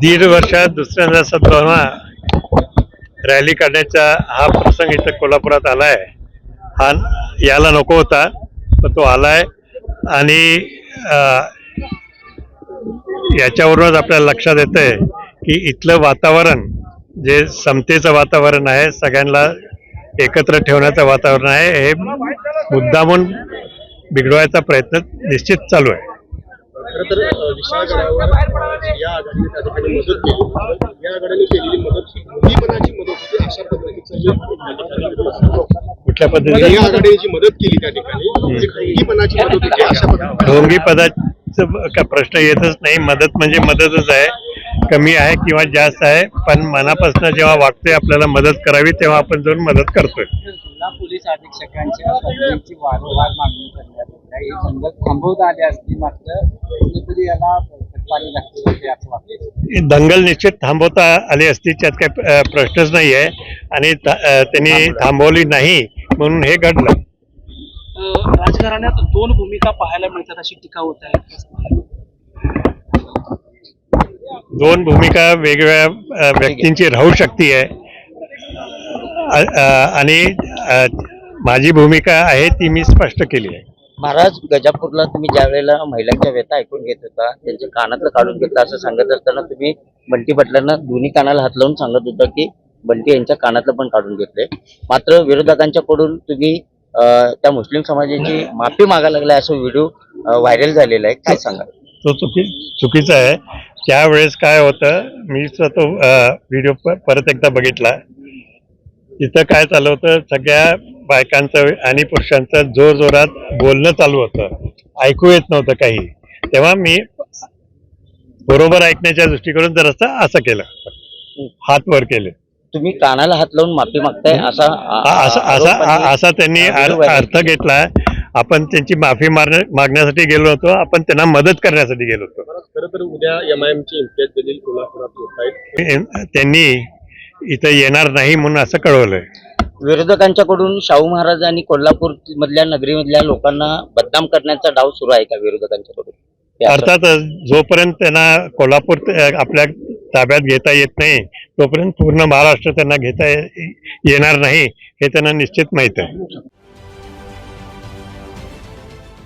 दीड वर्षात दुसऱ्यांदा सद्भावना रॅली काढण्याचा हा प्रसंग इथं कोल्हापुरात आलाय. हा याला नको होता पण तो आलाय आणि याच्यावरूनच आपल्याला लक्षात येतंय की इथलं वातावरण जे समतेचं वातावरण आहे सगळ्यांना एकत्र ठेवण्याचं वातावरण आहे. हे मुद्दामून बिघडवायचा प्रयत्न निश्चित चालू आहे. कुठल्या म्हणजे पद्धतीने या आघाडीने जी मदत केली त्या ठिकाणी ती भूमीपणाची मदत होती अशा पद्धतीने ढोंगी पदाचा प्रश्न येतच नाही. मदत म्हणजे मदतच आहे. कमी आहे किंवा जास्त आहे पण मनापासून जेव्हा वाटतंय आपल्याला मदत करावी तेव्हा आपण जाऊन मदत करतोय. जिल्हा पोलीस अधीक्षकांच्या पदवीची वारंवार मागणी करण्यात येत आहे. हे दंगल थांबवता आले असते मात्र कुठेतरी याला पाणी लागते होते असं वाटतं ही दंगल निश्चित थांबवता आली असती त्यात काही प्रश्नच नाही आहे. आणि त्यांनी थांबवली नाही म्हणून हे घडलं. अ, राजघराण्यात दोन भूमिका पाहायला मिळतात अशी टीका होत आहे. दोन भूमिका वेगवेगळ्या व्यक्तींची राहू शकते आहे आणि माझी भूमिका आहे ती मी स्पष्ट केली आहे. महाराज गजापूरला तुम्ही ज्या वेळेला महिलांच्या व्यथा ऐकून घेत होता त्यांच्या कानातलं काढून घेतलं असं सांगत असताना तुम्ही बंटी पाटलांना दोन्ही कानाला हात लावून सांगत होता की बंटी यांच्या कानातलं पण काढून घेतलंय. मात्र विरोधकांच्याकडून तुम्ही त्या मुस्लिम समाजाची माफी मागायला लागलाय असं व्हिडिओ व्हायरल झालेला आहे. काय सांगा तो चुकी चुकीचा आहे. त्यावेळेस काय होतं मी तो व्हिडिओ परत एकदा बघितला. तिथं काय चालू होतं सगळ्या बायकांचं आणि पुरुषांचं जोर जोरात बोलणं चालू होतं. ऐकू येत नव्हतं काही. तेव्हा मी बरोबर ऐकण्याच्या दृष्टीकडून जरासं असं केलं. हात वर केले. तुम्ही कानाला हात लावून माफी मागताय असा असा असा असा त्यांनी अर्थ घेतला. आपण त्यांची माफी मारण्या मागण्यासाठी गेलो होतो आपण त्यांना मदत करण्यासाठी गेलो होतो. खरं तर उद्या एम आय एमचे इम्तियाज कोल्हापुरात त्यांनी इथं येणार नाही म्हणून असं कळवलंय. विरोधकांच्याकडून शाहू महाराज आणि कोल्हापूर मधल्या नगरीमधल्या लोकांना बदनाम करण्याचा डाव सुरू आहे का विरोधकांच्याकडून? अर्थातच जोपर्यंत त्यांना कोल्हापूर त- आपल्या ताब्यात घेता येत नाही तोपर्यंत पूर्ण महाराष्ट्र त्यांना घेता येणार नाही हे त्यांना निश्चित माहीत आहे.